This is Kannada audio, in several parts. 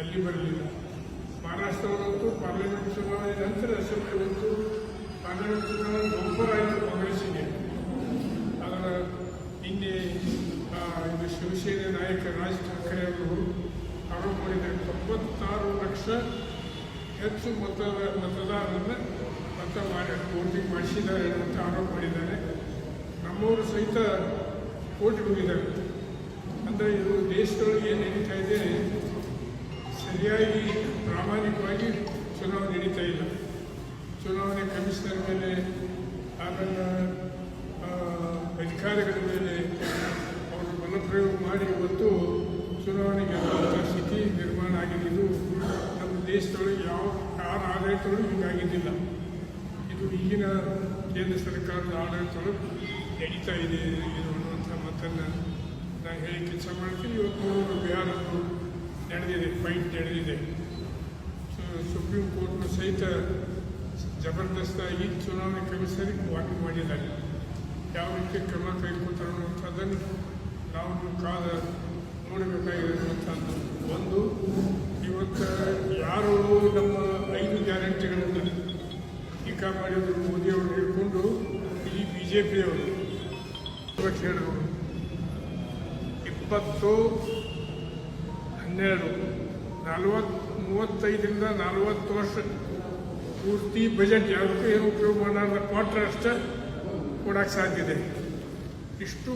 ಅಲ್ಲಿ ಬರಲಿಲ್ಲ. ಮಹಾರಾಷ್ಟ್ರದಲ್ಲಂತೂ ಪಾರ್ಲಿಮೆಂಟ್ ಚುನಾವಣೆ ನಂತರ ಅಸೆಂಬ್ಲಿ ಬಂತು. ಪಾರ್ಲಿಮೆಂಟ್ ಚುನಾವಣೆ ಒಬ್ಬರ ಆಯಿತು ಕಾಂಗ್ರೆಸ್ಸಿಗೆ. ಅದರ ನಿನ್ನೆ ಇದು ಶಿವಸೇನೆ ನಾಯಕ ರಾಜ್ ಠಾಕ್ರೆ ಅವರು ಆರೋಪ ಮಾಡಿದ್ದಾರೆ. ತೊಂಬತ್ತಾರು ಲಕ್ಷ ಹೆಚ್ಚು ಮತದ ಮತದಾರರನ್ನು ಮತ ಮಾಡಿ ವೋಟಿಂಗ್ ಮಾಡಿಸಿದ್ದಾರೆ ಅಂತ ಆರೋಪ ಮಾಡಿದ್ದಾರೆ. ನಮ್ಮವರು ಸಹಿತ ಕೋರ್ಟ್ಗೆ ಹೋಗಿದ್ದಾರೆ. ಅಂದರೆ ಇದು ದೇಶದೊಳಗೆ ಏನು ನಡೀತಾ ಇದೆ. ಸರಿಯಾಗಿ ಪ್ರಾಮಾಣಿಕವಾಗಿ ಚುನಾವಣೆ ನಡೀತಾ ಇಲ್ಲ. ಚುನಾವಣೆ ಕಮಿಷನರ್ ಮೇಲೆ ಆಮೇಲೆ ಅಧಿಕಾರಿಗಳ ಮೇಲೆ ಅವರು ಬಲಪ್ರಯೋಗ ಮಾಡಿ ಇವತ್ತು ಚುನಾವಣೆಗೆ ಸ್ಥಿತಿ ನಿರ್ಮಾಣ ಇದು ನಮ್ಮ ದೇಶದೊಳಗೆ ಯಾವ ಯಾರ ಆಡಳಿತಗಳು ಹೀಗಾಗಿದ್ದಿಲ್ಲ. ಇದು ಈಗಿನ ಕೇಂದ್ರ ಸರ್ಕಾರದ ಆಡಳಿತಗಳು ನಡೀತಾ ಇದೆ ಇದು ಅನ್ನುವಂಥ ಮಾತನ್ನು ನಾನು ಹೇಳಿ, ಕೆಲಸ ಮಾಡ್ತೀನಿ. ಇವತ್ತು ಬಿಹಾರದ್ದು ನಡೆದಿದೆ ಫೈಟ್ ನಡೆದಿದೆ ಸುಪ್ರೀಂ ಕೋರ್ಟ್ನ ಸಹಿತ ಜಬರ್ದಸ್ತಾಗಿ ಚುನಾವಣೆ ಕಮಿಷನರಿಗೆ ವಾಕ್ ಮಾಡಿದ್ದಾರೆ ಯಾವ ರೀತಿ ಕ್ರಮ ಕೈಗೊಳ್ತಾರೆ ಅನ್ನುವಂಥದ್ದನ್ನು ನಾವು ಕಾಲ ನೋಡಬೇಕಾಗಿದೆ ಅನ್ನುವಂಥದ್ದು. ಒಂದು, ಇವತ್ತು ಯಾರು ನಮ್ಮ ಐದು ಗ್ಯಾರಂಟಿಗಳನ್ನು ಟೀಕಾ ಮಾಡಿದ್ರು ಮೋದಿಯವರು ಹಿಡ್ಕೊಂಡು ಈ ಬಿ ಜೆ ಪಿಯವರು ಹೇಳಿದರು ಇಪ್ಪತ್ತು ಹನ್ನೆರಡು, ನಲ್ವತ್ತು ಮೂವತ್ತೈದರಿಂದ ನಲವತ್ತು ವರ್ಷ ಪೂರ್ತಿ ಬಜೆಟ್ ಯಾವುದಕ್ಕೂ ಏನು ಉಪಯೋಗ ಮಾಡಲಾರ್ದ ಕ್ವಾರ್ಟರ್ ಅಷ್ಟೇ ಕೊಡಕ್ಕೆ ಸಾಧ್ಯ ಇದೆ. ಇಷ್ಟು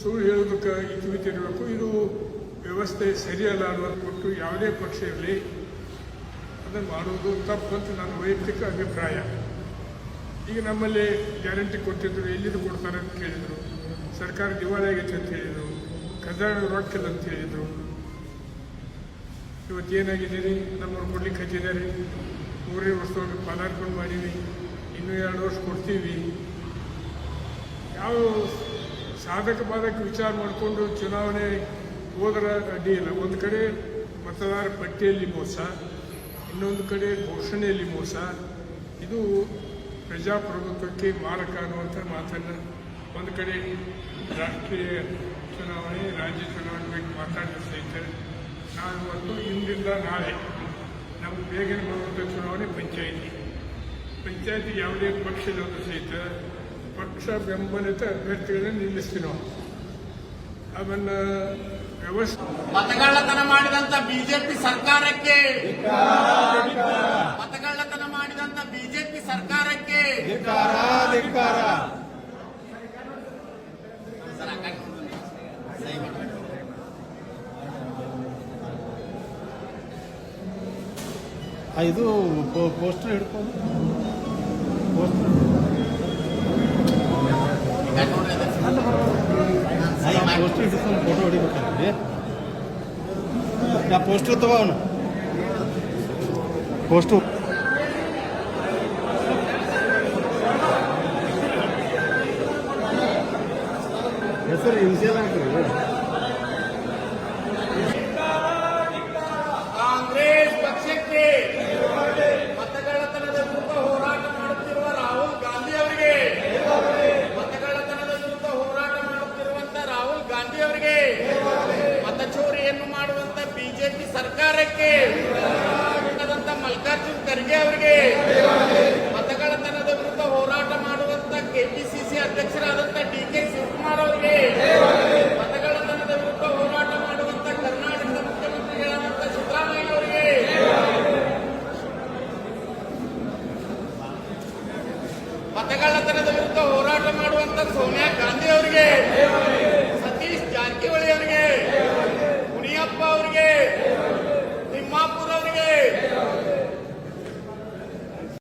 ಸುಳ್ಳು ಹೇಳೋದಕ್ಕೆ ಇತಿಮಿತಿರಬೇಕು ಇದು ವ್ಯವಸ್ಥೆ ಸರಿಯಲ್ಲ ಅನ್ನೋದು ಕೊಟ್ಟು ಯಾವುದೇ ಪಕ್ಷ ಇರಲಿ, ಅದನ್ನು ಮಾಡುವುದು ತಪ್ಪು ಅಂತ ನನ್ನ ವೈಯಕ್ತಿಕ ಅಭಿಪ್ರಾಯ. ಈಗ ನಮ್ಮಲ್ಲಿ ಗ್ಯಾರಂಟಿ ಕೊಟ್ಟಿದ್ರು ಎಲ್ಲಿದ್ದು ಕೊಡ್ತಾರೆ ಅಂತ ಕೇಳಿದರು. ಸರ್ಕಾರ ದಿವಾಳಿ ಆಗೈತೆ ಅಂತ ಹೇಳಿದರು, ಖಜಾನೆ ರೊಕ್ಕಿಲ್ಲ ಅಂತ ಹೇಳಿದರು. ಇವತ್ತು ಏನಾಗಿದ್ದೀರಿ? ನಮ್ಮವ್ರು ಕೊಡ್ಲಿಕ್ಕೆ ಹಚ್ಚಿದ್ದಾರೆ. ಮೂರನೇ ವರ್ಷದೊಳಗೆ ಪದಾರ್ಪಣೆ ಮಾಡೀವಿ. ಇನ್ನೂ ಎರಡು ವರ್ಷ ಕೊಡ್ತೀವಿ. ಯಾವ ಸಾಧಕ ಬಾಧಕ ವಿಚಾರ ಮಾಡಿಕೊಂಡು ಚುನಾವಣೆ ಹೋದ್ರೆ ಅಡ್ಡಿ ಇಲ್ಲ. ಒಂದು ಕಡೆ ಮತದಾರ ಪಟ್ಟಿಯಲ್ಲಿ ಮೋಸ, ಇನ್ನೊಂದು ಕಡೆ ಘೋಷಣೆಯಲ್ಲಿ ಮೋಸ. ಇದು ಪ್ರಜಾಪ್ರಭುತ್ವಕ್ಕೆ ಮಾರಕ ಅನ್ನುವಂಥ ಮಾತನ್ನು ಒಂದು ಕಡೆ ರಾಷ್ಟ್ರೀಯ ಚುನಾವಣೆ, ರಾಜ್ಯ ಚುನಾವಣೆ ಬಗ್ಗೆ ಮಾತಾಡಿದ ಸಹಿತ ನಾವು ಒಂದು ಇಂದಿಂದ ನಾಳೆ ನಮ್ಗೆ ಬೇಗನೆ ಬರುವಂಥ ಚುನಾವಣೆ ಪಂಚಾಯಿತಿ. ಪಂಚಾಯಿತಿ ಯಾವುದೇ ಪಕ್ಷದವರು ಸಹಿತ ಪಕ್ಷ ಬೆಂಬಲಿತ ಅಭ್ಯರ್ಥಿಗಳನ್ನು ನಿಲ್ಲಿಸ್ತೀವಿ ನಾವು ಆಮೇಲೆ ವ್ಯವಸ್ಥೆ ಮತಗಳ್ಳತನ ಮಾಡಿದಂತ ಬಿಜೆಪಿ ಸರ್ಕಾರಕ್ಕೆ. ಮತಗಳ್ಳತನ ಮಾಡಿದಂತ ಬಿಜೆಪಿ ಸರ್ಕಾರಕ್ಕೆ. ಇದು ಪೋಸ್ಟರ್ ಹಿಡ್ಕೊಂಡು. ಪೋಸ್ಟರ್. ಪೋಸ್ಟರ್ ಹಿಡ್ಕೊಂಡು ಫೋಟೋ ಹೊಡಿಬೇಕಂದ್ರೆ. ನಾ ಪೋಸ್ಟರ್ ತಗೋ ಅವನು. ಪೋಸ್ಟು ಹೆಸರು ಇನ್ಸಿಯಲ್ ಹಾಕ್ರಿ ಮಾಡುವಂತ ಬಿಜೆಪಿ ಸರ್ಕಾರಕ್ಕೆ ಮಲ್ಲಿಕಾರ್ಜುನ್ ಖರ್ಗೆ ಅವರಿಗೆ ಮತಗಳತನದ ವಿರುದ್ಧ ಹೋರಾಟ ಮಾಡುವಂತ ಕೆಪಿಸಿಸಿ ಅಧ್ಯಕ್ಷರಾದಂತ ಡಿ ಕೆ ಶಿವಕುಮಾರ್ ಅವರಿಗೆ ಮತಗಳತನದ ವಿರುದ್ಧ ಹೋರಾಟ ಮಾಡುವಂತ ಕರ್ನಾಟಕದ ಮುಖ್ಯಮಂತ್ರಿಗಳಾದಂತ ಸಿದ್ದರಾಮಯ್ಯ ಅವರಿಗೆ. ಮತಗಳತನದ ವಿರುದ್ಧ ಹೋರಾಟ ಮಾಡುವಂತ ಸೋನಿಯಾ ಗಾಂಧಿ ಅವರಿಗೆ.